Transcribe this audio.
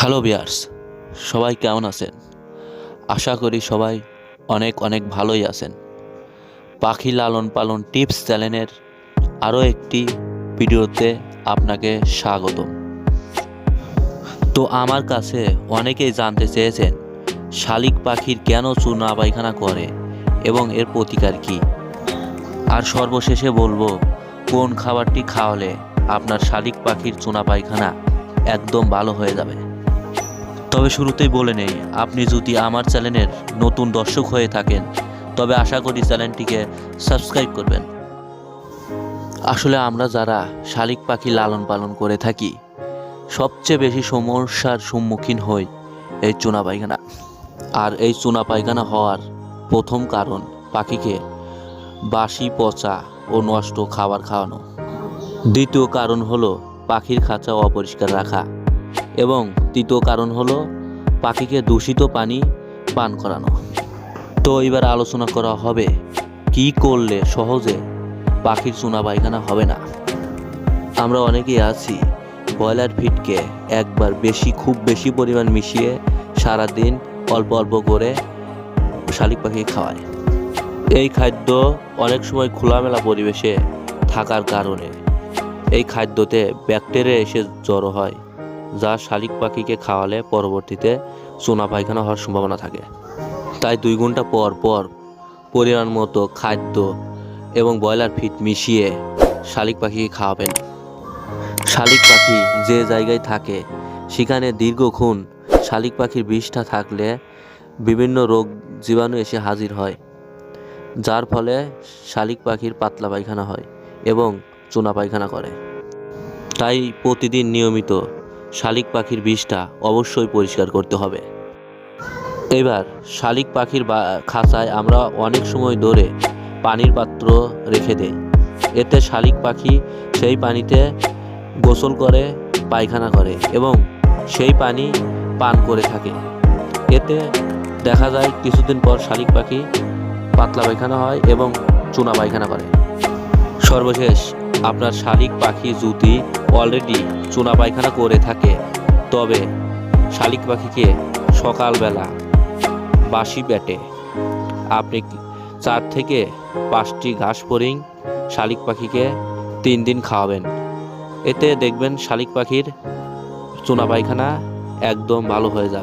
Hello বিয়ার্স সবাই কেমন আছেন? আশা করি সবাই অনেক অনেক ভালোই আছেন। পাখি লালন পালন টিপস চ্যানেলের আরও একটি ভিডিওতে আপনাকে স্বাগত তো আমার কাছে অনেকেই জানতে চেয়েছেন, শালিক পাখির কেন চুনা পায়খানা করে এবং এর প্রতিকার কী? আর সর্বশেষে বলব, কোন খাবারটি খাওয়ালে আপনার শালিক পাখির চুনা পায়খানা একদম ভালো হয়ে যাবে। তবে শুরুতেই বলে নেই, আপনি যদি আমার চ্যানেলের নতুন দর্শক হয়ে থাকেন, তবে আশা করি চ্যানেলটিকে সাবস্ক্রাইব করবেন। আসলে আমরা যারা শালিক পাখি লালন পালন করে থাকি, সবচেয়ে বেশি সমস্যার সম্মুখীন হই এই চুনা পায়খানা। আর এই চুনা পায়খানা হওয়ার প্রথম কারণ পাখিকে বাসি, পচা ও নষ্ট খাবার খাওয়ানো। দ্বিতীয় কারণ হলো পাখির খাঁচা অপরিষ্কার রাখা। এবং তৃতীয় কারণ হলো পাখিকে দূষিত পানি পান করানো। তো এবার আলোচনা করা হবে, কি করলে সহজে পাখির চুনা পায়খানা হবে না? আমরা অনেকেই আছি ব্রয়লার ফিডকে একবার বেশি, খুব বেশি পরিমাণ মিশিয়ে সারাদিন অল্প অল্প করে শালিক পাখি খাওয়ায়। এই খাদ্য অনেক সময় খোলামেলা পরিবেশে থাকার কারণে এই খাদ্যতে ব্যাকটেরিয়া এসে জড়ো হয়। যা শালিক পাখিকে খাওয়ালে পরবর্তীতে চুনা পায়খানা হওয়ার সম্ভাবনা থাকে। তাই দুই ঘণ্টা পর পর পরিমাণ মতো খাদ্য এবং ব্রয়লার ফিট মিশিয়ে শালিক পাখিকে খাওয়াবেন। শালিক পাখি যে জায়গায় থাকে, সেখানে দীর্ঘক্ষণ শালিক পাখির বিষটা থাকলে বিভিন্ন রোগ জীবাণু এসে হাজির হয়, যার ফলে শালিক পাখির পাতলা পায়খানা হয় এবং চুনা পায়খানা করে। তাই প্রতিদিন নিয়মিত শালিক পাখির বিষটা অবশ্যই পরিষ্কার করতে হবে। এবার শালিক পাখির খাঁচায় আমরা অনেক সময় ধরে পানির পাত্র রেখে দেই। এতে শালিক পাখি সেই পানিতে গোসল করে, পায়খানা করে এবং সেই পানি পান করে থাকে। এতে দেখা যায় কিছুদিন পর শালিক পাখি পাতলা পায়খানা হয় এবং চুনা পায়খানা করে। সর্বশেষ আপনার শালিক পাখি যদি অলরেডি চুনা পায়খানা করে থাকে, তবে শালিক পাখিকে সকালবেলা বাসি পেটে আপনি চার থেকে পাঁচটি ঘাস ফড়িং শালিক পাখিকে তিন দিন খাওয়াবেন। এতে দেখবেন শালিক পাখির চুনা পায়খানা একদম ভালো হয়ে যাবে।